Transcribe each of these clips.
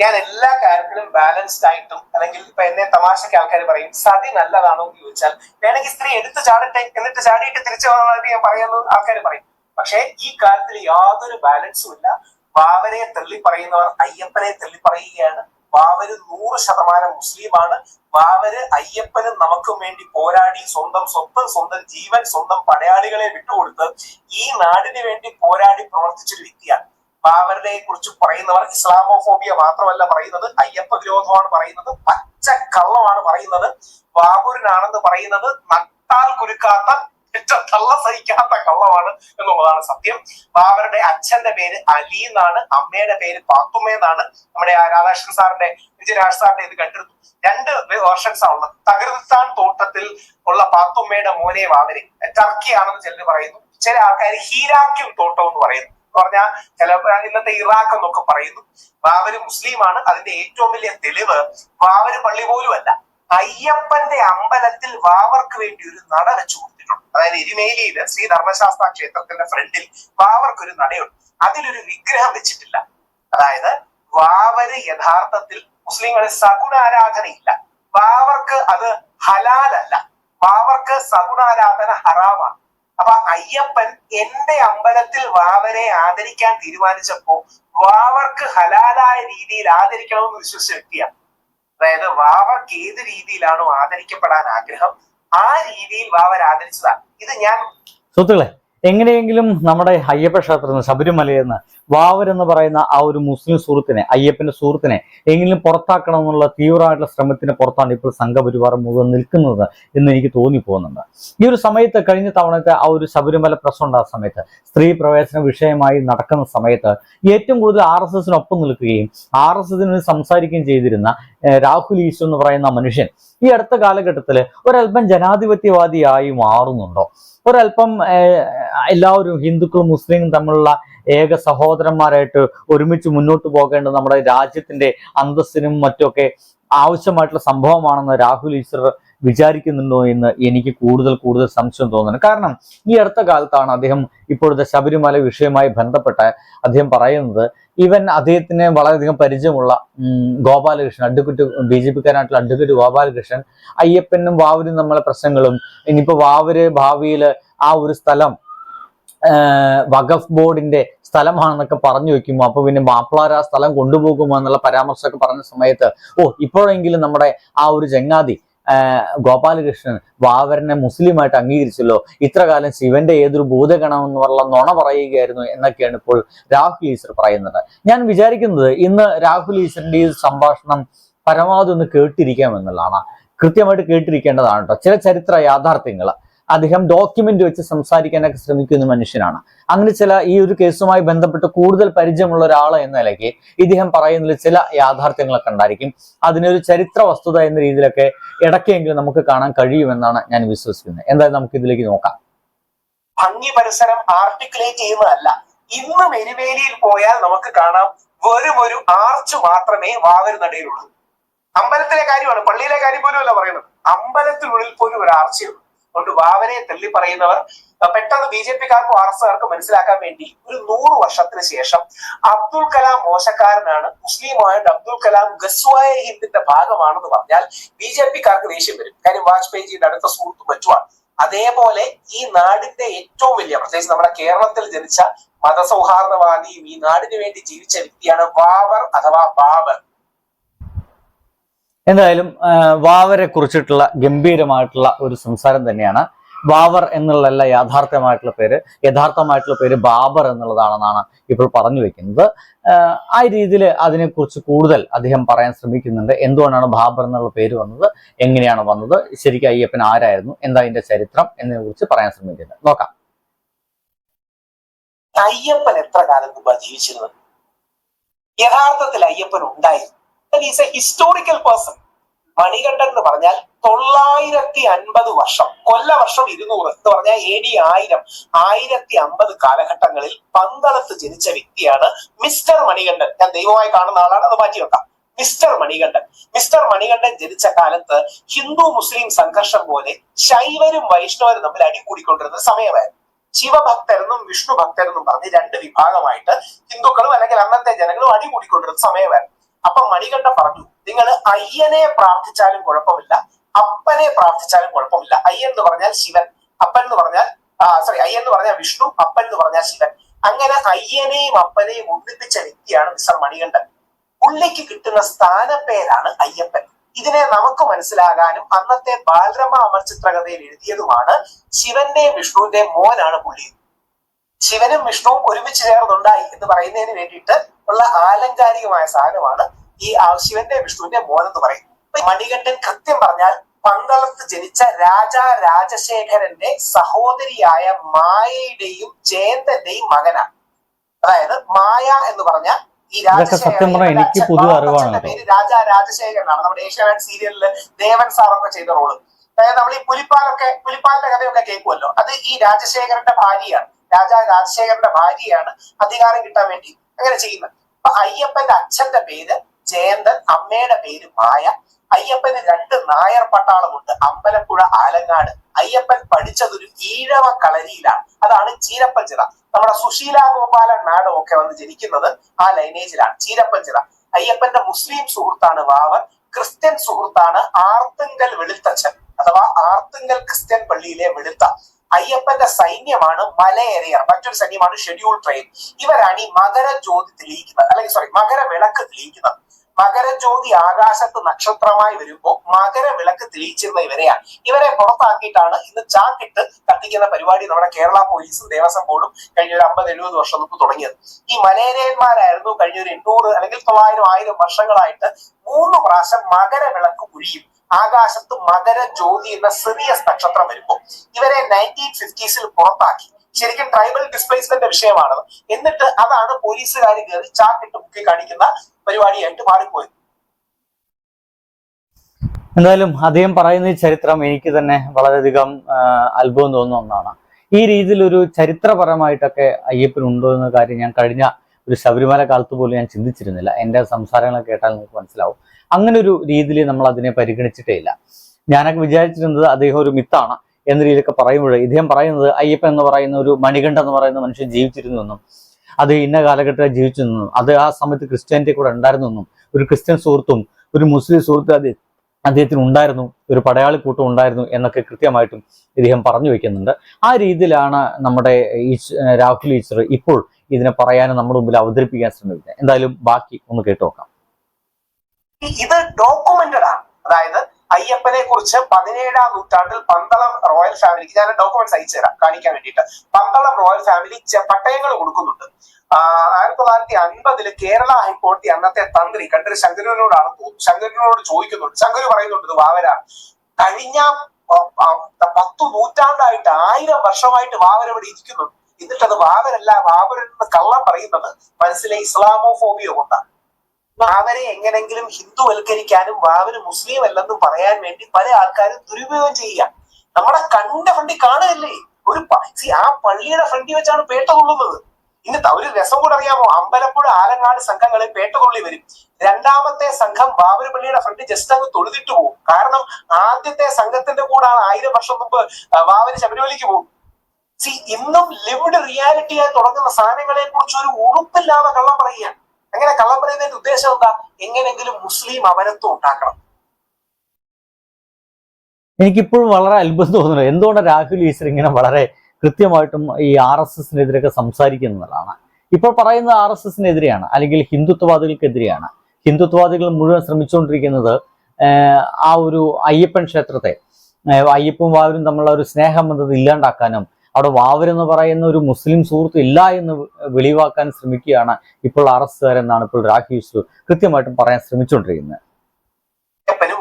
ഞാൻ എല്ലാ കാര്യത്തിലും ബാലൻസ്ഡ് ആയിട്ടും അല്ലെങ്കിൽ ഇപ്പൊ എന്നെ തമാശക്ക് ആൾക്കാർ പറയും സതി നല്ലതാണോ? എന്ന് ചോദിച്ചാൽ വേണമെങ്കിൽ സ്ത്രീ എടുത്ത് ചാടട്ടെ എന്നിട്ട് ചാടിയിട്ട് തിരിച്ചു വന്നാൽ ഞാൻ പറയുന്നു ആൾക്കാർ പറയും. പക്ഷേ ഈ കാര്യത്തിൽ യാതൊരു ബാലൻസും ഇല്ല. വാവരെ തള്ളി പറയുന്നവർ അയ്യപ്പനെ തള്ളി പറയുകയാണ്. വാവര് നൂറ് ശതമാനം മുസ്ലിമാണ്. വാവര് അയ്യപ്പനും നമുക്കും വേണ്ടി പോരാടി സ്വന്തം സ്വന്തം സ്വന്തം ജീവൻ സ്വന്തം പടയാളികളെ വിട്ടുകൊടുത്ത് ഈ നാടിന് വേണ്ടി പോരാടി പ്രവർത്തിച്ചൊരു വ്യക്തിയാണ്. ബാബറിനെ കുറിച്ച് പറയുന്നവർ ഇസ്ലാമോഫോബിയ മാത്രമല്ല പറയുന്നത് അയ്യപ്പ വിരോധമാണ് പറയുന്നത് പച്ച കള്ളമാണ് പറയുന്നത് ബാബുരിനാണെന്ന് പറയുന്നത് നട്ടാൽ കുരുക്കാത്ത കള്ള സഹിക്കാത്ത കള്ളമാണ് എന്നുള്ളതാണ് സത്യം. ബാബറുടെ അച്ഛന്റെ പേര് അലി എന്നാണ് അമ്മയുടെ പേര് പാത്തുമ്മ എന്നാണ്. നമ്മുടെ രാധാകൃഷ്ണൻ സാറിന്റെ വിജയരാജ് സാറിന്റെ ഇത് കണ്ടിരുന്നു രണ്ട് വേർഷൻസ് ആണ് ഉള്ളത്. തകർത്താൻ തോട്ടത്തിൽ ഉള്ള പാത്തുമ്മയുടെ മോനെ വാതിരി ടർക്കിയാണെന്ന് ചിലർ പറയുന്നു. ചില ആൾക്കാർ ഹീരാക്യം തോട്ടം എന്ന് പറയുന്നു. പറഞ്ഞാൽ ചില ഇന്നത്തെ ഇറാഖ് എന്നൊക്കെ പറയുന്നു. ബാബര് മുസ്ലിമാണ്. അതിന്റെ ഏറ്റവും വലിയ തെളിവ് ബാബര് പള്ളി പോലും അല്ല. അയ്യപ്പന്റെ അമ്പലത്തിൽ വാവർക്ക് വേണ്ടി ഒരു നട വെച്ചു കൊടുത്തിട്ടുണ്ട്. അതായത് എരുമേലിയിൽ ശ്രീ ധർമ്മശാസ്ത്ര ക്ഷേത്രത്തിന്റെ ഫ്രണ്ടിൽ വാവർക്ക് ഒരു നടയുണ്ട്. അതിലൊരു വിഗ്രഹം വെച്ചിട്ടില്ല. അതായത് വാവര് യഥാർത്ഥത്തിൽ മുസ്ലിങ്ങളിൽ സഗുണാരാധനയില്ല വാവർക്ക് അത് ഹലാലല്ല. വാവർക്ക് സഗുണാരാധന ഹറാമാണ്. അപ്പൊ അയ്യപ്പൻ എന്റെ അമ്പലത്തിൽ വാവരെ ആദരിക്കാൻ തീരുമാനിച്ചപ്പോ വാവർക്ക് ഹലാലായ രീതിയിൽ ആദരിക്കണമെന്ന് വിശ്വസിച്ച വ്യക്തിയാണ് അതായത് വാവർക്ക് ഏത് രീതിയിലാണോ ആദരിക്കപ്പെടാൻ ആഗ്രഹം ആ രീതിയിൽ വാവർ ആദരിച്ചതാണ് ഇത് ഞാൻ സുഹൃത്തുക്കളെ എങ്ങനെയെങ്കിലും നമ്മുടെ അയ്യപ്പ ക്ഷേത്രത്തിൽ ശബരിമലയിൽ നിന്ന് വാവർ എന്ന് പറയുന്ന ആ ഒരു മുസ്ലിം സുഹൃത്തിനെ അയ്യപ്പന്റെ സുഹൃത്തിനെ എങ്കിലും പുറത്താക്കണം എന്നുള്ള തീവ്രമായിട്ടുള്ള ശ്രമത്തിന് പുറത്താണ് ഇപ്പോൾ സംഘപരിവാർ മുഴുവൻ നിൽക്കുന്നത് എന്ന് എനിക്ക് തോന്നിപ്പോകുന്നുണ്ട്. ഈ ഒരു സമയത്ത് കഴിഞ്ഞ തവണത്തെ ആ ഒരു ശബരിമല പ്രശ്നം ഉണ്ടായ സമയത്ത് സ്ത്രീ പ്രവേശന വിഷയമായി നടക്കുന്ന സമയത്ത് ഏറ്റവും കൂടുതൽ ആർ എസ് എസിനൊപ്പം നിൽക്കുകയും ആർ എസ് എസിന് സംസാരിക്കുകയും ചെയ്തിരുന്ന രാഹുൽ ഈശ്വർ എന്ന് പറയുന്ന മനുഷ്യൻ ഈ അടുത്ത കാലഘട്ടത്തിൽ ഒരല്പം ജനാധിപത്യവാദിയായി മാറുന്നുണ്ടോ? ഒരല്പം എല്ലാവരും ഹിന്ദുക്കളും മുസ്ലിങ്ങളും തമ്മിലുള്ള ഏക സഹോദരന്മാരായിട്ട് ഒരുമിച്ച് മുന്നോട്ട് പോകേണ്ടത് നമ്മുടെ രാജ്യത്തിന്റെ അന്തസ്സിനും മറ്റൊക്കെ ആവശ്യമായിട്ടുള്ള സംഭവമാണെന്ന് രാഹുൽ ഈശ്വർ വിചാരിക്കുന്നുണ്ടോ എന്ന് എനിക്ക് കൂടുതൽ കൂടുതൽ സംശയം തോന്നുന്നു. കാരണം ഈ അടുത്ത കാലത്താണ് അദ്ദേഹം ഇപ്പോഴത്തെ ശബരിമല വിഷയവുമായി ബന്ധപ്പെട്ട് അദ്ദേഹം പറയുന്നത്. ഇവൻ അദ്ദേഹത്തിന് വളരെയധികം പരിചയമുള്ള ഗോപാലകൃഷ്ണൻ അഡ്വക്കേറ്റ് ബി ജെ പിക്കാരനായിട്ടുള്ള അഡ്വക്കേറ്റ് ഗോപാലകൃഷ്ണൻ അയ്യപ്പനും വാവരും നമ്മളെ പ്രശ്നങ്ങളും ഇനിയിപ്പോ വാവര് ഭാവിയിൽ ആ ഒരു സ്ഥലം വഖഫ് ബോർഡിന്റെ സ്ഥലമാണെന്നൊക്കെ പറഞ്ഞു വെക്കുമോ? അപ്പൊ പിന്നെ മാപ്പിളാർ ആ സ്ഥലം കൊണ്ടുപോകുമോ എന്നുള്ള പരാമർശമൊക്കെ പറഞ്ഞ സമയത്ത് ഓ ഇപ്പോഴെങ്കിലും നമ്മുടെ ആ ഒരു ചങ്ങാതി ഗോപാലകൃഷ്ണൻ വാവരനെ മുസ്ലിമായിട്ട് അംഗീകരിച്ചല്ലോ. ഇത്രകാലം ശിവന്റെ ഏതൊരു ഭൂതഗണം എന്ന് പറഞ്ഞ നുണ പറയുകയായിരുന്നു എന്നൊക്കെയാണ് ഇപ്പോൾ രാഹുൽ ഈശ്വർ പറയുന്നത്. ഞാൻ വിചാരിക്കുന്നത് ഇന്ന് രാഹുൽ ഈശ്വറിന്റെ ഈ സംഭാഷണം പരമാവധി ഒന്ന് കേട്ടിരിക്കാം എന്നുള്ളതാണ്. കൃത്യമായിട്ട് കേട്ടിരിക്കേണ്ടതാണ് കേട്ടോ ചില ചരിത്ര യാഥാർത്ഥ്യങ്ങൾ അദ്ദേഹം ഡോക്യുമെന്റ് വെച്ച് സംസാരിക്കാനൊക്കെ ശ്രമിക്കുന്ന മനുഷ്യനാണ്. അങ്ങനെ ചില ഈ ഒരു കേസുമായി ബന്ധപ്പെട്ട് കൂടുതൽ പരിചയമുള്ള ഒരാൾ എന്ന നിലയ്ക്ക് ഇദ്ദേഹം പറയുന്നതിൽ ചില യാഥാർത്ഥ്യങ്ങളൊക്കെ ഉണ്ടായിരിക്കും. അതിനൊരു ചരിത്ര വസ്തുത എന്ന രീതിയിലൊക്കെ ഇടയ്ക്കെങ്കിലും നമുക്ക് കാണാൻ കഴിയുമെന്നാണ് ഞാൻ വിശ്വസിക്കുന്നത്. എന്തായാലും നമുക്ക് ഇതിലേക്ക് നോക്കാം. ഭംഗി പരിസരം ആർട്ടിക്കുലേറ്റ് ചെയ്യുന്നതല്ല. ഇന്ന് മെരുവേലിയിൽ പോയാൽ നമുക്ക് കാണാം വെറും ഒരു ആർച്ച് മാത്രമേ വാവരുന്നടയിലുള്ളൂ അമ്പലത്തിലെ കാര്യമാണ് പള്ളിയിലെ കാര്യം പോലും അല്ല പറയുന്നത്. അമ്പലത്തിനുള്ളിൽ പോലും ഒരു ആർച്ചയുള്ളൂ അതുകൊണ്ട് വാവനെ തള്ളി പറയുന്നവർ പെട്ടെന്ന് ബി ജെ പിക്കാർക്കും ആർ എസ് കാർക്കും മനസ്സിലാക്കാൻ വേണ്ടി ഒരു നൂറ് വർഷത്തിന് ശേഷം അബ്ദുൽ കലാം മോശക്കാരനാണ് മുസ്ലിമായ അബ്ദുൽ കലാം ഗസ്വായ ഹിന്ദിന്റെ ഭാഗമാണെന്ന് പറഞ്ഞാൽ ബി ജെ പിക്കാർക്ക് ദേഷ്യം വരും. കാര്യം വാജ്പേയിജിയുടെ അടുത്ത സുഹൃത്ത് പറ്റുവാണ് അതേപോലെ ഈ നാടിന്റെ ഏറ്റവും വലിയ പ്രത്യേകിച്ച് നമ്മുടെ കേരളത്തിൽ ജനിച്ച മതസൗഹാർദ്ദവാദിയും ഈ നാടിന് വേണ്ടി ജീവിച്ച വ്യക്തിയാണ് വാവർ അഥവാ ബാബർ. എന്തായാലും വാവരെ കുറിച്ചിട്ടുള്ള ഗംഭീരമായിട്ടുള്ള ഒരു സംസാരം തന്നെയാണ്. ബാബർ എന്നുള്ളതല്ല യാഥാർത്ഥ്യമായിട്ടുള്ള പേര്. യഥാർത്ഥമായിട്ടുള്ള പേര് ബാബർ എന്നുള്ളതാണെന്നാണ് ഇപ്പോൾ പറഞ്ഞു വെക്കുന്നത്. ആ, രീതിയിൽ അതിനെക്കുറിച്ച് കൂടുതൽ അദ്ദേഹം പറയാൻ ശ്രമിക്കുന്നുണ്ട്. എന്തുകൊണ്ടാണ് ബാബർ എന്നുള്ള പേര് വന്നത്? എങ്ങനെയാണ് വന്നത്? ശരിക്കും അയ്യപ്പൻ ആരായിരുന്നു? എന്താ അതിന്റെ ചരിത്രം? എന്നതിനെ കുറിച്ച് പറയാൻ ശ്രമിക്കുന്നുണ്ട്. നോക്കാം. അയ്യപ്പൻ എത്ര കാലം മുമ്പ് ജീവിച്ചിരുന്നത്? യഥാർത്ഥത്തിൽ അയ്യപ്പൻ ഉണ്ടായിരുന്നു is a historical person Manikandan എന്ന് പറഞ്ഞാൽ തൊള്ളായിരത്തി അൻപത് വർഷം കൊല്ലവർഷം ഇരുന്നൂറ് എന്ന് പറഞ്ഞാൽ എ ഡി ആയിരം ആയിരത്തി അമ്പത് കാലഘട്ടങ്ങളിൽ പന്തളത്ത് ജനിച്ച വ്യക്തിയാണ് മിസ്റ്റർ മണികണ്ഠൻ. ഞാൻ ദൈവമായി കാണുന്ന ആളാണ് അത് മാറ്റി വെക്കാം. മിസ്റ്റർ മണികണ്ഠൻ. മിസ്റ്റർ മണികണ്ഠൻ ജനിച്ച കാലത്ത് ഹിന്ദു മുസ്ലിം സംഘർഷം പോലെ ശൈവരും വൈഷ്ണവരും തമ്മിൽ അടികൂടിക്കൊണ്ടിരുന്ന സമയമായിരുന്നു. ശിവഭക്തരെന്നും വിഷ്ണു ഭക്തരെന്നും പറഞ്ഞ് രണ്ട് വിഭാഗമായിട്ട് ഹിന്ദുക്കളും അല്ലെങ്കിൽ അന്നത്തെ ജനങ്ങളും അടികൂടിക്കൊണ്ടിരുന്ന സമയമായിരുന്നു. അപ്പൊ മണികണ്ഠൻ പറഞ്ഞു നിങ്ങൾ അയ്യനെ പ്രാർത്ഥിച്ചാലും കുഴപ്പമില്ല അപ്പനെ പ്രാർത്ഥിച്ചാലും കുഴപ്പമില്ല. അയ്യൻ എന്ന് പറഞ്ഞാൽ ശിവൻ അപ്പൻ എന്ന് പറഞ്ഞാൽ സോറി അയ്യൻ എന്ന് പറഞ്ഞാൽ വിഷ്ണു അപ്പൻ എന്ന് പറഞ്ഞാൽ ശിവൻ. അങ്ങനെ അയ്യനെയും അപ്പനെയും ഒന്നിപ്പിച്ച വ്യക്തിയാണ് മിസ്റ്റർ മണികണ്ഠൻ. പുള്ളിക്ക് കിട്ടുന്ന സ്ഥാനപ്പേരാണ് അയ്യപ്പൻ. ഇതിനെ നമുക്ക് മനസ്സിലാകാനും അന്നത്തെ ബാലരമ അമർ ചിത്രകഥയിൽ എഴുതിയതുമാണ് ശിവന്റെയും വിഷ്ണുവിന്റെയും മോനാണ് പുള്ളി. ശിവനും വിഷ്ണുവും ഒരുമിച്ച് ചേർന്നുണ്ടായി എന്ന് പറയുന്നതിന് വേണ്ടിയിട്ട് ഉള്ള ആലങ്കാരികമായ സാധനമാണ് ഈ ശിവന്റെ വിഷ്ണുവിന്റെ മോൻ എന്ന് പറയും. മണികണ്ഠൻ കൃത്യം പറഞ്ഞാൽ പന്തളത്ത് ജനിച്ച രാജാ രാജശേഖരന്റെ സഹോദരിയായ മായയുടെയും ജയന്തന്റെയും മകനാണ്. അതായത് മായ എന്ന് പറഞ്ഞ ഈ രാജശേഖരൻ. പേര് രാജാ രാജശേഖരനാണ്. നമ്മുടെ ഏഷ്യാനെറ്റ് സീരിയലിൽ ദേവൻ സാറൊക്കെ ചെയ്ത റോൾ അതായത് നമ്മൾ ഈ പുലിപ്പാലൊക്കെ പുലിപ്പാലിന്റെ കഥയൊക്കെ കേൾക്കുമല്ലോ. അത് ഈ രാജശേഖരന്റെ ഭാര്യയാണ്. രാജാ രാജശേഖരന്റെ ഭാര്യയാണ് അധികാരം കിട്ടാൻ വേണ്ടി അങ്ങനെ ചെയ്യുന്നത്. അപ്പൊ അയ്യപ്പന്റെ അച്ഛന്റെ പേര് ജയന്തൻ അമ്മയുടെ പേര് മായ. അയ്യപ്പന് രണ്ട് നായർ പട്ടാളമുണ്ട് അമ്പലപ്പുഴ ആലങ്ങാട്. അയ്യപ്പൻ പഠിച്ചതൊരു ഈഴവ കളരിയിലാണ്. അതാണ് ചീരപ്പഞ്ചിറ നമ്മുടെ സുശീല ഗോപാലൻ മാഡം ഒക്കെ വന്ന് ജനിക്കുന്നത് ആ ലൈനേജിലാണ് ചീരപ്പഞ്ചിറ അയ്യപ്പന്റെ മുസ്ലിം സുഹൃത്താണ് വാവൻ. ക്രിസ്ത്യൻ സുഹൃത്താണ് ആർത്തുങ്കൽ വെളുത്തച്ഛൻ. അഥവാ ആർത്തുങ്കൽ ക്രിസ്ത്യൻ പള്ളിയിലെ വെളുത്ത. അയ്യപ്പന്റെ സൈന്യമാണ് മലയേറിയർ. മറ്റൊരു സൈന്യമാണ് ഷെഡ്യൂൾ ട്രെയിൻ ഇവരാണ് ഈ മകര ജ്യോതി തെളിയിക്കുന്നത്. അല്ലെങ്കിൽ സോറി മകര വിളക്ക് തെളിയിക്കുന്നത്. മകരജ്യോതി ആകാശത്ത് നക്ഷത്രമായി വരുമ്പോൾ മകരവിളക്ക് തെളിയിച്ചിരുന്ന ഇവരെയാണ്. ഇവരെ പുറത്താക്കിയിട്ടാണ് ഇന്ന് ചാക്കിട്ട് കത്തിക്കുന്ന പരിപാടി നമ്മുടെ കേരള പോലീസും ദേവസ്വം ബോർഡും കഴിഞ്ഞ ഒരു അമ്പത് എഴുപത് വർഷം മുമ്പ് തുടങ്ങിയത്. ഈ മലേരിയന്മാരായിരുന്നു കഴിഞ്ഞ ഒരു എണ്ണൂറ് അല്ലെങ്കിൽ തൊള്ളായിരം ആയിരം വർഷങ്ങളായിട്ട് മൂന്ന് പ്രാവശ്യം മകര വിളക്ക് കുഴിയും ആകാശത്ത് മകര ജ്യോതി എന്ന സിറിയസ് നക്ഷത്രം വരുമ്പോൾ ഇവരെ നയന്റീൻ ഫിഫ്റ്റീസിൽ പുറത്താക്കി. ശരിക്കും ട്രൈബൽ ഡിസ്പ്ലേസ്മെന്റ് വിഷയമാണ്. എന്നിട്ട് അതാണ് പോലീസുകാർ കയറി ചാക്കിട്ട് മുക്കി കാണിക്കുന്ന പരിപാടിയായിട്ട് മാറിപ്പോയത്. എന്തായാലും അദ്ദേഹം പറയുന്ന ഈ ചരിത്രം എനിക്ക് തന്നെ വളരെയധികം അത്ഭുതം തോന്നുന്ന ഒന്നാണ്. ഈ രീതിയിലൊരു ചരിത്രപരമായിട്ടൊക്കെ അയ്യപ്പനുണ്ടോ എന്ന കാര്യം ഞാൻ കഴിഞ്ഞ ഒരു ശബരിമല കാലത്ത് പോലും ഞാൻ ചിന്തിച്ചിരുന്നില്ല. എന്റെ സംസാരങ്ങൾ കേട്ടാൽ നിങ്ങൾക്ക് മനസ്സിലാവും. അങ്ങനെ ഒരു രീതിയിൽ നമ്മൾ അതിനെ പരിഗണിച്ചിട്ടേ ഇല്ല. ഞാനൊക്കെ വിചാരിച്ചിരുന്നത് അദ്ദേഹം ഒരു മിത്താണ് എന്ന രീതിയിലൊക്കെ പറയുമ്പോൾ ഇദ്ദേഹം പറയുന്നത് അയ്യപ്പൻ എന്ന് പറയുന്ന ഒരു മണികണ്ഠ എന്ന് പറയുന്ന മനുഷ്യൻ ജീവിച്ചിരുന്നു എന്നും അത് ഇന്ന കാലഘട്ടത്തിൽ ജീവിച്ചു നിന്നും അത് ആ സമയത്ത് ക്രിസ്ത്യാനിറ്റി കൂടെ ഉണ്ടായിരുന്നു എന്നും ഒരു ക്രിസ്ത്യൻ സുഹൃത്തും ഒരു മുസ്ലിം സുഹൃത്തും അത് അദ്ദേഹത്തിന് ഉണ്ടായിരുന്നു ഒരു പടയാളി കൂട്ടം ഉണ്ടായിരുന്നു എന്നൊക്കെ കൃത്യമായിട്ടും ഇദ്ദേഹം പറഞ്ഞു വെക്കുന്നുണ്ട്. ആ രീതിയിലാണ് നമ്മുടെ രാഹുൽ ഈശ്വർ ഇപ്പോൾ ഇതിനെ പറയാനും നമ്മുടെ മുമ്പിൽ അവതരിപ്പിക്കാൻ ശ്രമിക്കുന്നത്. എന്തായാലും ബാക്കി ഒന്ന് കേട്ടു നോക്കാം. ഇത് ഡോക്യുമെന്റഡ് ആണ്. അതായത് അയ്യപ്പനെ കുറിച്ച് പതിനേഴാം നൂറ്റാണ്ടിൽ പന്തളം റോയൽ ഫാമിലിക്ക് ഞാൻ ഡോക്യുമെന്റ്സ് അയച്ചു തരാം കാണിക്കാൻ വേണ്ടിയിട്ട്. പന്തളം റോയൽ ഫാമിലി പട്ടയങ്ങൾ കൊടുക്കുന്നുണ്ട്. ആയിരത്തി തൊള്ളായിരത്തി അൻപതിൽ കേരള ഹൈക്കോടതി അന്നത്തെ തന്ത്രി കണ്ടൊരു ശങ്കരനോടാണ് ശങ്കരനോട് ചോദിക്കുന്നുണ്ട്. ശങ്കര് പറയുന്നുണ്ട് ഇത് കഴിഞ്ഞ പത്തു നൂറ്റാണ്ടായിട്ട് ആയിരം വർഷമായിട്ട് വാവര ഇവിടെ ഇരിക്കുന്നുണ്ട്. എന്നിട്ട് അത് വാവരല്ല വാവരെന്ന് കള്ളം പറയുന്നത് മനസ്സിലെ ഇസ്ലാമോഫോബിയ കൊണ്ടാണ്. വാവരെ എങ്ങനെങ്കിലും ഹിന്ദുവൽക്കരിക്കാനും വാവര് മുസ്ലിം അല്ലെന്നും പറയാൻ വേണ്ടി പല ആൾക്കാരും ദുരുപയോഗം ചെയ്യുക. നമ്മുടെ കണ്ട ഫണ്ടി കാണുകയല്ലേ? ഒരു ആ പള്ളിയുടെ ഫ്രണ്ടി വെച്ചാണ് പേട്ട കൊള്ളുന്നത്. ഇന്ന് ഒരു രസം കൂടെ അറിയാമോ? അമ്പലപ്പുഴ ആലങ്ങാട് സംഘങ്ങളിൽ പേട്ട കൊള്ളി വരും. രണ്ടാമത്തെ സംഘം ബാബര് പള്ളിയുടെ ഫ്രണ്ട് ജസ്റ്റ് അങ്ങ് തൊഴുതിട്ട് പോകും. കാരണം ആദ്യത്തെ സംഘത്തിന്റെ കൂടാണ് ആയിരം വർഷം മുമ്പ് ബാബര് ശബരിമലയ്ക്ക് പോകും. സി ഇന്നും ലിവ്ഡ് റിയാലിറ്റിയായി തുടങ്ങുന്ന സാധനങ്ങളെ കുറിച്ച് ഒരു ഉറുപ്പില്ലാതെ കള്ളം പറയുക. അങ്ങനെ കള്ളം പറയുന്നതിന്റെ ഉദ്ദേശം എന്താ? എങ്ങനെങ്കിലും മുസ്ലിം അമരത്വം ഉണ്ടാക്കണം. എനിക്കിപ്പോഴും വളരെ അത്ഭുതം തോന്നുന്നു എന്തുകൊണ്ട് രാഹുൽ ഈശ്വർ ഇങ്ങനെ വളരെ കൃത്യമായിട്ടും ഈ ആർ എസ് എസിനെതിരെയൊക്കെ സംസാരിക്കുന്നതാണ് ഇപ്പോൾ പറയുന്നത് ആർ എസ് എസിനെതിരെയാണ് അല്ലെങ്കിൽ ഹിന്ദുത്വവാദികൾക്കെതിരെയാണ്. ഹിന്ദുത്വവാദികൾ മുഴുവൻ ശ്രമിച്ചുകൊണ്ടിരിക്കുന്നത് ആ ഒരു അയ്യപ്പൻ ക്ഷേത്രത്തെ അയ്യപ്പും വാവരും തമ്മിലുള്ള ഒരു സ്നേഹബന്ധത ഇല്ലാണ്ടാക്കാനും അവിടെ വാവരെന്ന് പറയുന്ന ഒരു മുസ്ലിം സുഹൃത്ത് ഇല്ല എന്ന് വെളിവാക്കാൻ ശ്രമിക്കുകയാണ് ഇപ്പോൾ അറസ്റ്റുകാരെന്നാണ് ഇപ്പോൾ രാഖി യൂസു കൃത്യമായിട്ടും പറയാൻ ശ്രമിച്ചുകൊണ്ടിരിക്കുന്നത്.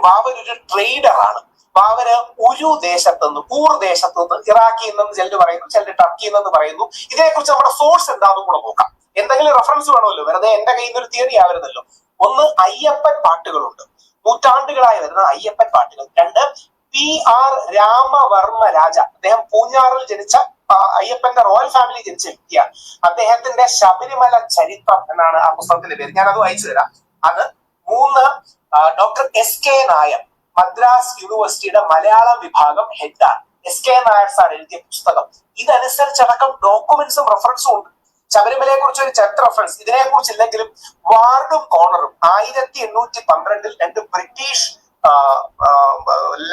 വാവർ ഒരു ട്രേഡറാണ് വാവര് ഒരു ദേശത്തുനിന്ന് ഊർ ദേശത്തുനിന്ന് ഇറാഖിൽ നിന്ന് ചിലർ പറയുന്നു ചിലർ ടർക്കിയിൽ നിന്ന് പറയുന്നു. ഇതിനെക്കുറിച്ച് നമ്മുടെ സോഴ്സ് എന്താണെന്നും കൂടെ നോക്കാം. എന്തെങ്കിലും റെഫറൻസ് വേണമല്ലോ? വെറുതെ എന്റെ കയ്യിൽ നിന്ന് ഒരു തിയറി ആവരുന്നല്ലോ ഒന്ന് അയ്യപ്പൻ പാട്ടുകളുണ്ട്. നൂറ്റാണ്ടുകളായി വരുന്ന അയ്യപ്പൻ പാട്ടുകൾ. രണ്ട് പി ആർ രാമവർമ്മ രാജ. അദ്ദേഹം പൂഞ്ഞാറിൽ ജനിച്ച അയ്യപ്പന്റെ റോയൽ ഫാമിലി ജനിച്ച വ്യക്തിയാണ്. അദ്ദേഹത്തിന്റെ ശബരിമല ചരിത്രം എന്നാണ് ആ പുസ്തകത്തിന്റെ പേര്. ഞാൻ അത് വായിച്ചു തരാം. അത് മൂന്ന് doctor S K Nair Madras യൂണിവേഴ്സിറ്റിയുടെ മലയാളം വിഭാഗം ഹെഡാണ് എസ് കെ നായർ സാർ എഴുതിയ പുസ്തകം. ഇതനുസരിച്ചടക്കം ഡോക്യുമെന്റ്സും റെഫറൻസും ഉണ്ട് ശബരിമലയെ കുറിച്ച് ഒരു ചരിത്ര റെഫറൻസ് ഇതിനെ കുറിച്ച് ഇല്ലെങ്കിലും വാർഡും കോർണറും ആയിരത്തി എണ്ണൂറ്റി പന്ത്രണ്ടിൽ രണ്ട് ബ്രിട്ടീഷ്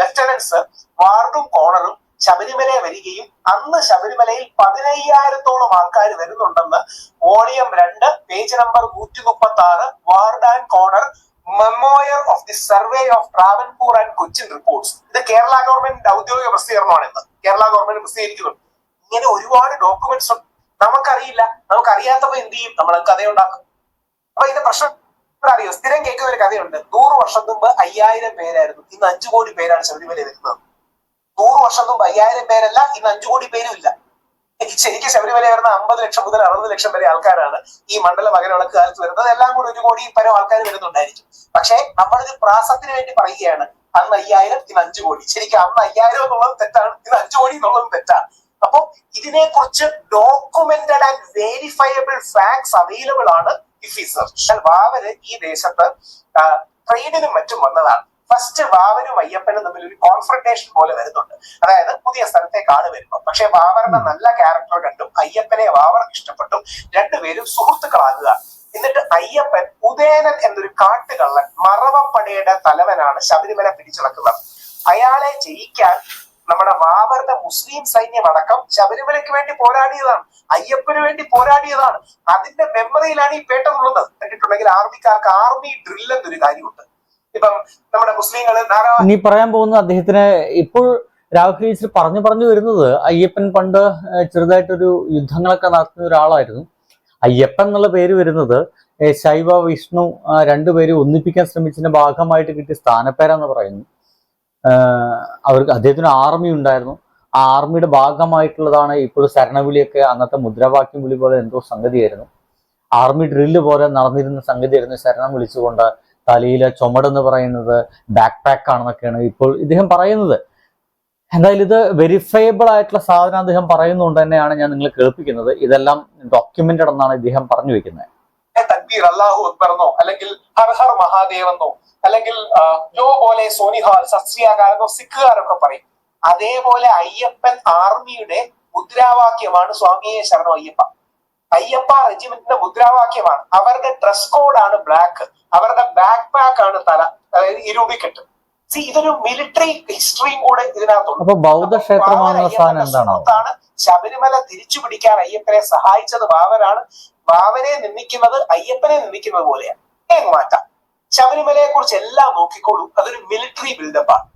ലെഫ്റ്റനൻസ് വാർഡും കോണറും ശബരിമല വരികയും അന്ന് ശബരിമലയിൽ പതിനയ്യായിരത്തോളം ആൾക്കാർ വരുന്നുണ്ടെന്ന് വോളിയം രണ്ട് പേജ് നമ്പർ നൂറ്റി മുപ്പത്തി ആറ് ward and corner memoir of the survey of Travancore and Cochin reports ഇത് കേരള ഗവൺമെന്റിന്റെ ഔദ്യോഗിക പ്രസിദ്ധീകരണമാണ് ഇന്ന്. കേരള ഗവൺമെന്റ് പ്രസിദ്ധീകരിക്കുന്നുണ്ട്. ഇങ്ങനെ ഒരുപാട് ഡോക്യുമെന്റ്സ് നമുക്കറിയില്ല. നമുക്കറിയാത്തപ്പോ എന്ത് ചെയ്യും? നമ്മൾ കഥയുണ്ടാക്കും. അപ്പൊ ഇതിന്റെ പ്രശ്നം അറിയോ സ്ഥിരം കേൾക്കുന്ന ഒരു കഥയുണ്ട്. നൂറ് വർഷം മുമ്പ് അയ്യായിരം പേരായിരുന്നു. ഇന്ന് അഞ്ചു കോടി പേരാണ് ശബരിമല വരുന്നത് നൂറ് വർഷം മുമ്പ് അയ്യായിരം പേരല്ല ഇന്ന് അഞ്ചു കോടി പേരും ഇല്ല. ശരിക്കും ശബരിമല വരുന്ന അമ്പത് ലക്ഷം മുതൽ അറുപത് ലക്ഷം വരെ ആൾക്കാരാണ് ഈ മണ്ഡല മകരവിളക്ക് കാലത്ത് വരുന്നത്. എല്ലാം കൂടി ഒരു കോടി പരം ആൾക്കാർ വരുന്നുണ്ടായിരിക്കും. പക്ഷേ നമ്മളിത് പ്രാസത്തിന് വേണ്ടി പറയുകയാണ് അന്ന് അയ്യായിരം ഇന്ന് അഞ്ചു കോടി. ശരിക്കും അന്ന് അയ്യായിരം എന്നുള്ളത് തെറ്റാണ് ഇന്ന് അഞ്ചു കോടി എന്നുള്ളതും തെറ്റാണ്. അപ്പൊ ഇതിനെ കുറിച്ച് documented and verifiable facts available ആണ് ഇഫ് ഈ സെർച്ച് വാവര് ഈ ദേശത്ത് ട്രെയിനിനും മറ്റും വന്നതാണ്. ഫസ്റ്റ് വാവനും അയ്യപ്പനും തമ്മിൽ ഒരു കോൺഫ്രണ്ടേഷൻ പോലെ വരുന്നുണ്ട്. അതായത് പുതിയ സ്ഥലത്തേക്ക് ആൾ വരുമ്പോൾ പക്ഷെ വാവറിന്റെ നല്ല ക്യാരക്ടർ കണ്ടും അയ്യപ്പനെ വാവർക്ക് ഇഷ്ടപ്പെട്ടും രണ്ടുപേരും സുഹൃത്തുക്കളാകുക. എന്നിട്ട് അയ്യപ്പൻ ഉദയനൻ എന്നൊരു കാട്ടുകള്ളൻ മറവപ്പടയുടെ തലവനാണ് ശബരിമല പിടിച്ചടക്കുന്നത് അയാളെ ജയിക്കാൻ നമ്മുടെ വാവറിന്റെ മുസ്ലിം സൈന്യം അടക്കം ശബരിമലയ്ക്ക് വേണ്ടി പോരാടിയതാണ് അയ്യപ്പന് വേണ്ടി പോരാടിയതാണ്. അതിന്റെ മെമ്മറിയിലാണ് ഈ പേട്ട തുള്ളുന്നത് കണ്ടിട്ടുണ്ടെങ്കിൽ ആർമിക്കാർക്ക് ആർമി ഡ്രിൽ എന്നൊരു കാര്യമുണ്ട്. ഇപ്പം നമ്മുടെ മുസ്ലിങ്ങൾ നീ പറയാൻ പോകുന്ന അദ്ദേഹത്തിന് ഇപ്പോൾ രാഹുൽ ഈശ്വർ പറഞ്ഞു പറഞ്ഞു വരുന്നത് അയ്യപ്പൻ പണ്ട് ചെറുതായിട്ടൊരു യുദ്ധങ്ങളൊക്കെ നടത്തുന്ന ഒരാളായിരുന്നു. അയ്യപ്പൻ എന്നുള്ള പേര് വരുന്നത് ശൈവ വിഷ്ണു രണ്ടുപേരും ഒന്നിപ്പിക്കാൻ ശ്രമിച്ചതിന്റെ ഭാഗമായിട്ട് കിട്ടിയ സ്ഥാനപ്പേരാന്ന് പറയുന്നു. അവർക്ക് അദ്ദേഹത്തിന് ആർമി ഉണ്ടായിരുന്നു. ആ ആർമിയുടെ ഭാഗമായിട്ടുള്ളതാണ് ഇപ്പോൾ ശരണവിളിയൊക്കെ അന്നത്തെ മുദ്രാവാക്യം വിളി പോലെ എന്തോ സംഗതിയായിരുന്നു. ആർമി ഡ്രില്ല് പോലെ നടന്നിരുന്ന സംഗതിയായിരുന്നു ശരണം വിളിച്ചുകൊണ്ട് തലയിലെ ചുമടെന്ന് പറയുന്നത് ബാക്ക് പാക്ക് ആണെന്നൊക്കെയാണ് ഇപ്പോൾ ഇദ്ദേഹം പറയുന്നത്. എന്തായാലും ഇത് വെരിഫയബിൾ ആയിട്ടുള്ള സാധനം അദ്ദേഹം പറയുന്നുണ്ട് തന്നെയാണ് ഞാൻ നിങ്ങളെ കേൾപ്പിക്കുന്നത്. ഇതെല്ലാം ഡോക്യുമെന്റഡ് എന്നാണ് ഇദ്ദേഹം പറഞ്ഞു വെക്കുന്നത്. തക്ബീർ എന്നോ അല്ലെങ്കിൽ ഹർ ഹർ മഹാദേവ് എന്നോ അല്ലെങ്കിൽ ജോ പോലെ സോനിഹാൾ സസ്യാകാരെന്നോ സിഖുകാരൊക്കെ പറയും. അതേപോലെ അയ്യപ്പൻ ആർമിയുടെ മുദ്രാവാക്യമാണ് സ്വാമിയെ ശരണം അയ്യപ്പ. അയ്യപ്പ റെജിമെന്റിന്റെ മുദ്രാവാക്യമാണ്. അവരുടെ ഡ്രസ് കോഡാണ് ബ്ലാക്ക് അവരുടെ ബാക്ക് പാക്ക് ആണ് തല അതായത് ഇരുപിക്കെട്ട് സി ഇതൊരു മിലിറ്ററി ഹിസ്റ്ററിയും കൂടെ ഇതിനകത്തുണ്ട്. ശബരിമല തിരിച്ചു പിടിക്കാൻ അയ്യപ്പനെ സഹായിച്ചത് വാവരാണ്. വാവനെ നിന്ദിക്കുന്നത് അയ്യപ്പനെ നിന്ദിക്കുന്നത് പോലെയാണ്. മാറ്റാം. ശബരിമലയെ കുറിച്ച് എല്ലാം നോക്കിക്കോളൂ അതൊരു മിലിറ്ററി ആണ്.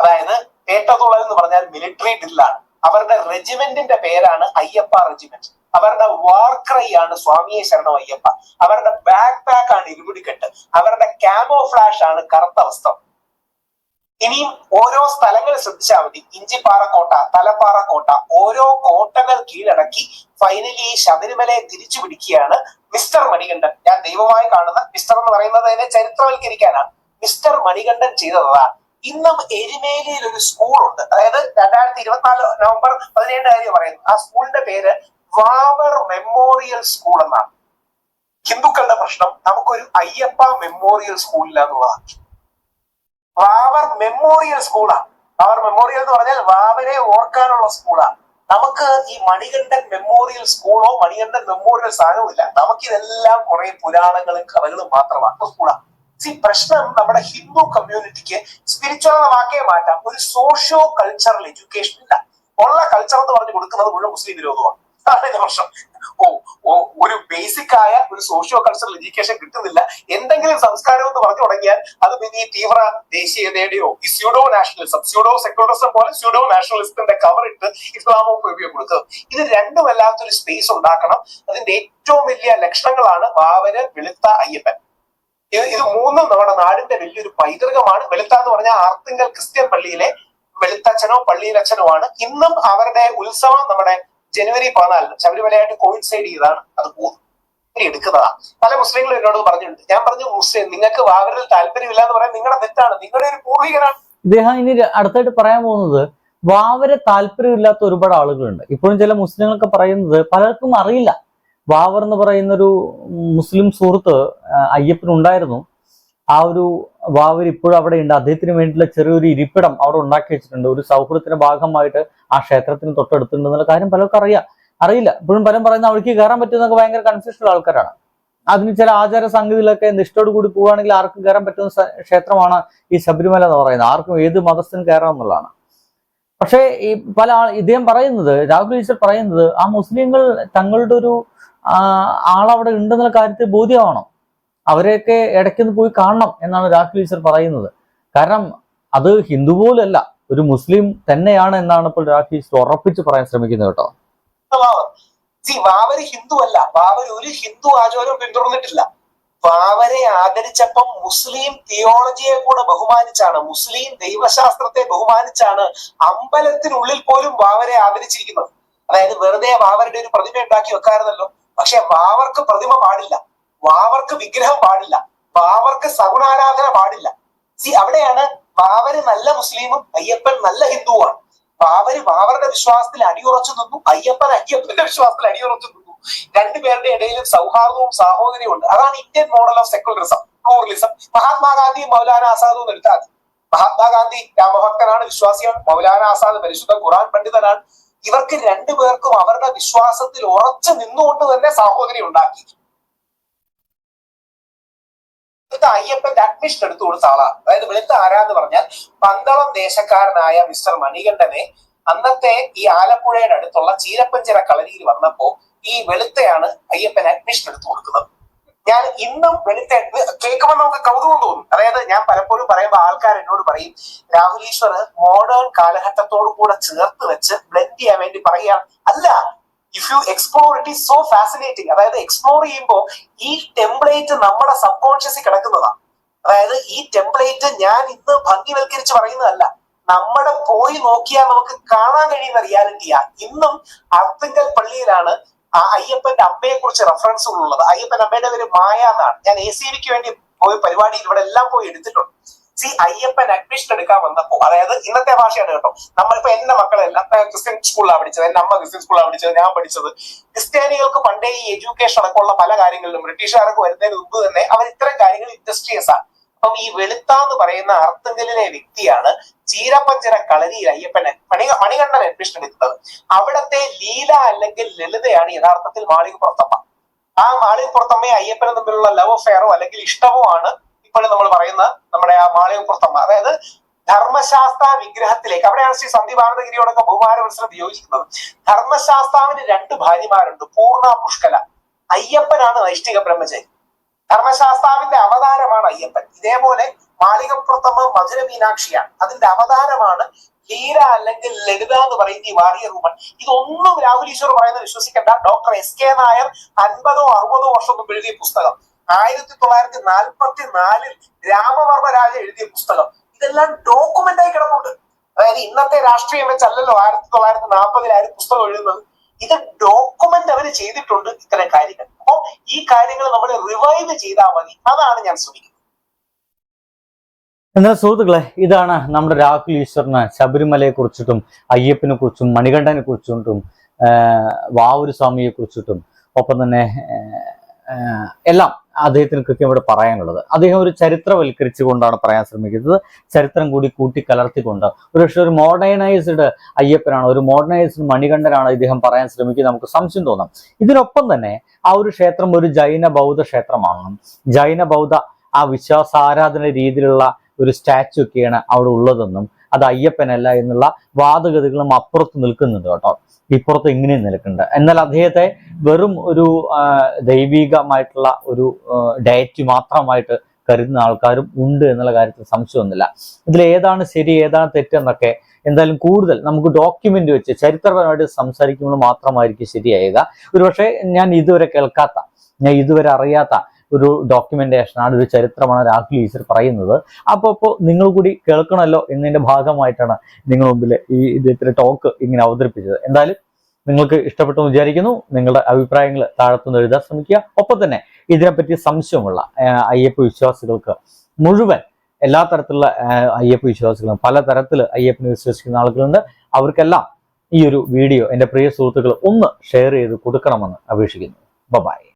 അതായത് പേട്ടതുള്ളൽ എന്ന് പറഞ്ഞാൽ മിലിറ്ററി ഡ്രില്ലാണ് അവരുടെ റെജിമെന്റിന്റെ പേരാണ് അയ്യപ്പ റെജിമെന്റ് അവരുടെ വാർക്രൈ ആണ് സ്വാമിയെ ശരണം അയ്യപ്പ. അവരുടെ ബാക്ക് പാക്ക് ആണ് ഇരുമുടിക്കെട്ട്. അവരുടെ ക്യാമോ ഫ്ലാഷ് ആണ് കറുത്ത വസ്ത്രം. ഇനിയും ഓരോ സ്ഥലങ്ങൾ ശ്രദ്ധിച്ചാൽ മതി. ഇഞ്ചിപ്പാറ കോട്ട തലപ്പാറ കോട്ട ഓരോ കോട്ടകൾ കീഴടക്കി ഫൈനലി ശബരിമലയെ തിരിച്ചു പിടിക്കുകയാണ് മിസ്റ്റർ മണികണ്ഠൻ. ഞാൻ ദൈവമായി കാണുന്ന മിസ്റ്റർ എന്ന് പറയുന്നത് അതിനെ ചരിത്രവൽക്കരിക്കാനാണ്. മിസ്റ്റർ മണികണ്ഠൻ ചെയ്തതാണ്. ഇന്നും എരുമേലിയിൽ ഒരു സ്കൂളുണ്ട് അതായത് രണ്ടായിരത്തി ഇരുപത്തിനാല് നവംബർ പതിനേഴ് കാര്യം പറയുന്നു. ആ സ്കൂളിന്റെ പേര് വാവർ മെമ്മോറിയൽ സ്കൂൾ എന്നാണ്. ഹിന്ദുക്കളുടെ പ്രശ്നം നമുക്കൊരു അയ്യപ്പ മെമ്മോറിയൽ സ്കൂളില്ല എന്നുള്ളതാണ് മെമ്മോറിയൽ സ്കൂളാണ് അവർ മെമ്മോറിയൽ എന്ന് പറഞ്ഞാൽ വാവരെ ഓർക്കാനുള്ള സ്കൂളാണ് നമുക്ക് ഈ മണികണ്ഠൻ മെമ്മോറിയൽ സ്കൂളോ മണികണ്ഠൻ മെമ്മോറിയൽ സാധനവും ഇല്ല. നമുക്കിതെല്ലാം കുറെ പുരാണങ്ങളും കഥകളും മാത്രമാണ്. സ്കൂളാണ് സി പ്രശ്നം നമ്മുടെ ഹിന്ദു കമ്മ്യൂണിറ്റിക്ക് സ്പിരിച്വൽ എന്ന വാക്കേ മാറ്റാം. ഒരു സോഷ്യോ കൾച്ചറൽ എഡ്യൂക്കേഷൻ ഇല്ല. ഉള്ള കൾച്ചർ എന്ന് പറഞ്ഞു കൊടുക്കുന്നത് മുഴുവൻ മുസ്ലിം വിരോധമാണ്. പ്രശ്നം ഓ ഒരു ബേസിക് ആയ ഒരു സോഷ്യോ കൾച്ചറൽ എഡ്യൂക്കേഷൻ കിട്ടുന്നില്ല. എന്തെങ്കിലും സംസ്കാരം എന്ന് പറഞ്ഞു തുടങ്ങിയാൽ അത് പിന്നെ ഈ തീവ്ര ദേശീയതയുടെയോ ഈ സ്യൂഡോ നാഷണലിസം സ്യൂഡോ സെക്യുലറിസം പോലെ സ്യൂഡോ നാഷണലിസത്തിന്റെ കവർ ഇട്ട് ഇസ്ലാമോഫോബിയ കൊടുക്കുക. ഇത് രണ്ടും വല്ലാത്തൊരു സ്പേസ് ഉണ്ടാക്കണം. അതിന്റെ ഏറ്റവും വലിയ ലക്ഷണങ്ങളാണ് വാവര് വെളുത്ത അയ്യപ്പൻ. ഇത് ഇത് മൂന്നും നമ്മുടെ നാടിന്റെ വലിയൊരു പൈതൃകമാണ്. വെളുത്ത എന്ന് പറഞ്ഞാൽ ആർത്തിങ്കൽ ക്രിസ്ത്യൻ പള്ളിയിലെ വെളുത്തച്ഛനോ പള്ളിയിലച്ഛനോ ആണ്. ഇന്നും അവരുടെ ഉത്സവം നമ്മുടെ ജനുവരി പതിനാലിന് ശബരിമലയായിട്ട് കോയിൻസൈഡ് ചെയ്താണ്. അത് പോകുന്നത് എടുക്കുന്നതാണ് പല മുസ്ലിങ്ങളും എന്നോട് പറഞ്ഞിട്ടുണ്ട്. ഞാൻ പറഞ്ഞു മുസ്ലിം നിങ്ങൾക്ക് വാവരിൽ താല്പര്യമില്ല എന്ന് പറയാൻ നിങ്ങളുടെ തെറ്റാണ്. നിങ്ങളുടെ ഒരു പൂർവികനാണ്. ഇദ്ദേഹം ഇനി അടുത്തായിട്ട് പറയാൻ പോകുന്നത് വാവരെ താല്പര്യമില്ലാത്ത ഒരുപാട് ആളുകളുണ്ട്. ഇപ്പോഴും ചില മുസ്ലിങ്ങളൊക്കെ പറയുന്നത് പലർക്കും അറിയില്ല. വാവർ എന്ന് പറയുന്ന ഒരു മുസ്ലിം സുഹൃത്ത് അയ്യപ്പനുണ്ടായിരുന്നു. ആ ഒരു വാവർ ഇപ്പോഴും അവിടെ ഉണ്ട്. അദ്ദേഹത്തിന് വേണ്ടിയിട്ടുള്ള ചെറിയൊരു ഇരിപ്പിടം അവിടെ ഉണ്ടാക്കി വെച്ചിട്ടുണ്ട്. ഒരു സൗഹൃദത്തിന്റെ ഭാഗമായിട്ട് ആ ക്ഷേത്രത്തിന് തൊട്ടടുത്തുണ്ടെന്നുള്ള കാര്യം പലർക്കും അറിയാം. അറിയില്ല. ഇപ്പോഴും പലരും പറയുന്ന അവൾക്ക് കയറാൻ പറ്റുന്നൊക്കെ ഭയങ്കര കൺഫ്യൂഷനുള്ള ആൾക്കാരാണ്. അതിന് ചില ആചാര സംഗതികളൊക്കെ നിഷ്ഠയോട് കൂടി പോവുകയാണെങ്കിൽ ആർക്കും കയറാൻ പറ്റുന്ന ക്ഷേത്രമാണ് ഈ ശബരിമല എന്ന് പറയുന്നത്. ആർക്കും ഏത് മതസ്ഥനും കയറാം എന്നുള്ളതാണ്. പക്ഷേ ഈ പല ആൾ ഇദ്ദേഹം പറയുന്നത് രാഹുൽ ഈശ്വർ പറയുന്നത് ആ മുസ്ലിങ്ങൾ തങ്ങളുടെ ഒരു ആളവിടെ ഉണ്ടെന്നുള്ള കാര്യത്തിൽ ബോധ്യമാവണം. അവരെയൊക്കെ ഇടയ്ക്കൊന്ന് പോയി കാണണം എന്നാണ് രാഹുൽ ഈശ്വർ പറയുന്നത്. കാരണം അത് ഹിന്ദു പോലല്ല ഒരു മുസ്ലിം തന്നെയാണ് എന്നാണ് ഇപ്പോൾ രാഹുൽ ഈശ്വർ ഉറപ്പിച്ച് പറയാൻ ശ്രമിക്കുന്നത് കേട്ടോ. വാവര് ഹിന്ദു അല്ല. വാവര് ഒരു ഹിന്ദു ആചാരവും പിന്തുടർന്നിട്ടില്ല. വാവരെ ആദരിച്ചപ്പം മുസ്ലിം തിയോളജിയെ കൂടെ ബഹുമാനിച്ചാണ് മുസ്ലിം ദൈവശാസ്ത്രത്തെ ബഹുമാനിച്ചാണ് അമ്പലത്തിനുള്ളിൽ പോലും വാവരെ ആദരിച്ചിരിക്കുന്നത്. അതായത് വെറുതെ വാവരുടെ ഒരു പ്രതിമ ഉണ്ടാക്കി വെക്കാറുണ്ടല്ലോ പക്ഷെ വാവർക്ക് പ്രതിമ പാടില്ല. വാവർക്ക് വിഗ്രഹം പാടില്ല. വാവർക്ക് സഗുണാരാധന പാടില്ല. സി അവിടെയാണ് വാവര് നല്ല മുസ്ലിമും അയ്യപ്പൻ നല്ല ഹിന്ദുവാണ് വാവര് വാവരുടെ വിശ്വാസത്തിൽ അടിയുറച്ചു നിന്നു അയ്യപ്പൻ അയ്യപ്പന്റെ വിശ്വാസത്തിൽ അടിയുറച്ചു നിന്നു. രണ്ടുപേരുടെ ഇടയിലും സൗഹാർദ്ദവും സാഹോദര്യവും ഉണ്ട്. അതാണ് Indian model of secularism pluralism Mahatma Gandhi Maulana ആസാദും എടുത്താൽ മഹാത്മാഗാന്ധി രാമഭക്തനാണ് വിശ്വാസിയാണ്. മൗലാന ആസാദ് പരിശുദ്ധ ഖുറാൻ പണ്ഡിതനാണ്. ഇവർക്ക് രണ്ടുപേർക്കും അവരുടെ വിശ്വാസത്തിൽ ഉറച്ചു നിന്നുകൊണ്ട് തന്നെ സാഹോദര്യം ഉണ്ടാക്കി. വെളുത്ത അയ്യപ്പന്റെ അഡ്മിഷൻ എടുത്തു കൊടുത്ത ആളാണ് അതായത് വെളുത്ത ആരാന്ന് പറഞ്ഞാൽ പന്തളം ദേശക്കാരനായ മിസ്റ്റർ മണികണ്ഠനെ അന്നത്തെ ഈ ആലപ്പുഴയുടെ അടുത്തുള്ള ചീരപ്പഞ്ചിറ കളരിയിൽ വന്നപ്പോ ഈ വെളുത്തയാണ് അയ്യപ്പൻ അഡ്മിഷൻ എടുത്തു കൊടുക്കുന്നത്. ഞാൻ ഇന്നും വെളുത്ത കേൾക്കുമ്പോൾ നമുക്ക് കൗതുകം തോന്നും. അതായത് ഞാൻ പലപ്പോഴും പറയുമ്പോൾ ആൾക്കാർ എന്നോട് പറയും രാഹുൽ ഈശ്വർ മോഡേൺ കാലഘട്ടത്തോടു കൂടെ ചേർത്ത് വെച്ച് ബ്ലെൻഡ് ചെയ്യാൻ വേണ്ടി പറയുകയാണ്. അല്ല if you explore it is so fascinating അതായത് എക്സ്പ്ലോർ ചെയ്യുമ്പോൾ ഈ ടെംപ്ലേറ്റ് നമ്മുടെ സബ് കോൺഷ്യസിൽ കിടക്കുന്നതാണ് അതായത് ഈ ടെംപ്ലേറ്റ് ഞാൻ ഇന്ന് ഭംഗിവൽക്കരിച്ച് പറയുന്നതല്ല. നമ്മുടെ പോയി നോക്കിയാൽ നമുക്ക് കാണാൻ കഴിയുന്ന റിയാലിറ്റിയാ ഇന്നും അർത്തിങ്കൽ പള്ളിയിലാണ് ആ അയ്യപ്പന്റെ അമ്മയെ കുറിച്ച് റെഫറൻസുകൾ ഉള്ളത്. അയ്യപ്പൻ അമ്മയുടെ പേര് മായ എന്നാണ് ഞാൻ എ സി വിക്ക് വേണ്ടി പോയ പരിപാടിയിൽ ഇവിടെ എല്ലാം പോയി എടുത്തിട്ടുണ്ട്. സി അയ്യപ്പൻ അഡ്മിഷൻ എടുക്കാൻ വന്നപ്പോ അതായത് ഇന്നത്തെ ഭാഷയാണ് കേട്ടോ. നമ്മളിപ്പോ എന്റെ മക്കളെല്ലാം ക്രിസ്ത്യൻ സ്കൂളിലാണ് പഠിച്ചത്. എന്റെ അമ്മ ക്രിസ്ത്യൻ സ്കൂളിലാണ് പഠിച്ചത്. ഞാൻ പഠിച്ചത്. ക്രിസ്ത്യാനികൾക്ക് പണ്ടേ ഈ എഡ്യൂക്കേഷൻ അടക്കമുള്ള പല കാര്യങ്ങളിലും ബ്രിട്ടീഷുകാർക്ക് വരുന്നതിന് മുമ്പ് തന്നെ അവർ ഇത്തരം കാര്യങ്ങൾ ഇൻഡസ്ട്രിയസ് ആണ് അപ്പം ഈ വെളുത്ത എന്ന് പറയുന്ന അർത്തുങ്കലിലെ വ്യക്തിയാണ് ചീരപ്പഞ്ചിറ കളരിയിൽ അയ്യപ്പൻ മണി മണികണ്ഠൻ അഡ്മിഷൻ എടുക്കുന്നത് അവിടത്തെ ലീല അല്ലെങ്കിൽ ലളിതയാണ് യഥാർത്ഥത്തിൽ മാളികപ്പുറത്തമ്മ. ആ മാളികപ്പുറത്തമ്മയും അയ്യപ്പനും തമ്മിലുള്ള ലവ് അഫെയറോ അല്ലെങ്കിൽ ഇഷ്ടമോ ആണ് ഇപ്പോഴും നമ്മൾ പറയുന്ന നമ്മുടെ ആ മാളികപ്പുറത്തമ്മ അതായത് ധർമ്മശാസ്ത്ര വിഗ്രഹത്തിലേക്ക്. അവിടെയാണ് ശ്രീ സന്ദീപ് ആനന്ദഗിരിയോടൊക്കെ ബഹുമാന മത്സരം യോജിക്കുന്നത് ധർമ്മശാസ്താവിന് രണ്ട് ഭാര്യമാരുണ്ട്. പൂർണ പുഷ്കല. അയ്യപ്പനാണ് നൈഷ്ഠിക ബ്രഹ്മചാരി. ധർമ്മശാസ്ത്രാവിന്റെ അവതാരമാണ് അയ്യപ്പൻ. ഇതേപോലെ മാളികപ്പുറത്തമ്മ മധുര മീനാക്ഷിയാണ്. അതിന്റെ അവതാരമാണ് ലീല അല്ലെങ്കിൽ ലളിത എന്ന് പറയുന്ന ഈ വാറിയർ വുമൺ. ഇതൊന്നും രാഹുൽ ഈശ്വർ പറയുന്നത് വിശ്വസിക്കേണ്ട. ഡോക്ടർ എസ് കെ നായർ അൻപതോ അറുപതോ വർഷം മുമ്പ് എഴുതിയ പുസ്തകം. ആയിരത്തി തൊള്ളായിരത്തി നാൽപ്പത്തി നാലിൽ രാമവർമ്മ രാജ എഴുതിയ പുസ്തകം. ഇതെല്ലാം ഡോക്യുമെന്റ് ആയി കിടപ്പുണ്ട്. അതായത് ഇന്നത്തെ രാഷ്ട്രീയം വെച്ചല്ലല്ലോ ആയിരത്തി തൊള്ളായിരത്തി നാൽപ്പതിൽ പുസ്തകം എഴുതുന്നത്? ഇത് ഡോക്യുമെന്റ് അവർ ചെയ്തിട്ടുണ്ട് ഇത്തരം കാര്യങ്ങൾ. അപ്പൊ ഈ കാര്യങ്ങൾ നമ്മൾ റിവൈവ് ചെയ്താൽ മതി. അതാണ് ഞാൻ ശ്രമിക്കുന്നത്. എന്നാൽ സുഹൃത്തുക്കളെ ഇതാണ് നമ്മുടെ രാഹുൽ ഈശ്വറിന് ശബരിമലയെ കുറിച്ചിട്ടും അയ്യപ്പനെ കുറിച്ചും മണികണ്ഠനെ കുറിച്ചിട്ടും വാവൂര് സ്വാമിയെ കുറിച്ചിട്ടും ഒപ്പം തന്നെ എല്ലാം അദ്ദേഹത്തിന് കൃത്യമായിട്ട് പറയാനുള്ളത്. അദ്ദേഹം ഒരു ചരിത്രവൽക്കരിച്ചുകൊണ്ടാണ് പറയാൻ ശ്രമിക്കുന്നത്. ചരിത്രം കൂടി കൂട്ടിക്കലർത്തിക്കൊണ്ട് ഒരുപക്ഷെ ഒരു മോഡേണൈസ്ഡ് അയ്യപ്പനാണ് ഒരു മോഡേണൈസ്ഡ് മണികണ്ഠനാണ് ഇദ്ദേഹം പറയാൻ ശ്രമിക്കുന്നത് നമുക്ക് സംശയം തോന്നാം. ഇതിനൊപ്പം തന്നെ ആ ഒരു ക്ഷേത്രം ഒരു ജൈന ബൗദ്ധ ക്ഷേത്രമാണെന്നും ജൈന ബൗദ്ധ ആ വിശ്വാസ ആരാധന രീതിയിലുള്ള ഒരു സ്റ്റാച്ചു ഒക്കെയാണ് അവിടെ ഉള്ളതെന്നും അത് അയ്യപ്പനല്ല എന്നുള്ള വാദഗതികളും അപ്പുറത്ത് നിൽക്കുന്നുണ്ട് കേട്ടോ. ഇപ്പുറത്ത് ഇങ്ങനെയും നിൽക്കുന്നുണ്ട്. എന്നാൽ അദ്ദേഹത്തെ വെറും ഒരു ദൈവികമായിട്ടുള്ള ഒരു ഡയറ്റ് മാത്രമായിട്ട് കരുതുന്ന ആൾക്കാരും ഉണ്ട് എന്നുള്ള കാര്യത്തിൽ സംശയമൊന്നുമില്ല ഇതിൽ ഏതാണ് ശരി ഏതാണ് തെറ്റെന്നൊക്കെ എന്തായാലും കൂടുതൽ നമുക്ക് ഡോക്യുമെന്റ് വെച്ച് ചരിത്രപരമായിട്ട് സംസാരിക്കുമ്പോൾ മാത്രമായിരിക്കും ശരിയായത്. ഒരുപക്ഷെ ഞാൻ ഇതുവരെ കേൾക്കാത്ത ഞാൻ ഇതുവരെ അറിയാത്ത ഒരു ഡോക്യുമെന്റേഷൻ ആണ് ഒരു ചരിത്രമാണ് രാഹുൽ ഈശ്വർ പറയുന്നത്. അപ്പോൾ ഇപ്പോൾ നിങ്ങൾ കൂടി കേൾക്കണമല്ലോ എന്നതിന്റെ ഭാഗമായിട്ടാണ് നിങ്ങൾ മുമ്പിൽ ഈ ഇദ്ദേഹത്തിന്റെ ടോക്ക് ഇങ്ങനെ അവതരിപ്പിച്ചത്. എന്തായാലും നിങ്ങൾക്ക് ഇഷ്ടപ്പെട്ടു എന്ന് വിചാരിക്കുന്നു. നിങ്ങളുടെ അഭിപ്രായങ്ങൾ താഴത്തുനിന്ന് എഴുതാൻ ശ്രമിക്കുക. ഒപ്പം തന്നെ ഇതിനെപ്പറ്റി സംശയമുള്ള അയ്യപ്പ വിശ്വാസികൾക്ക് മുഴുവൻ എല്ലാ തരത്തിലുള്ള അയ്യപ്പ വിശ്വാസികളും പല തരത്തിൽ അയ്യപ്പനെ വിശ്വസിക്കുന്ന ആളുകളുണ്ട്. അവർക്കെല്ലാം ഈ ഒരു വീഡിയോ എന്റെ പ്രിയ സുഹൃത്തുക്കൾ ഒന്ന് ഷെയർ ചെയ്ത് കൊടുക്കണമെന്ന് അപേക്ഷിക്കുന്നു. ബൈ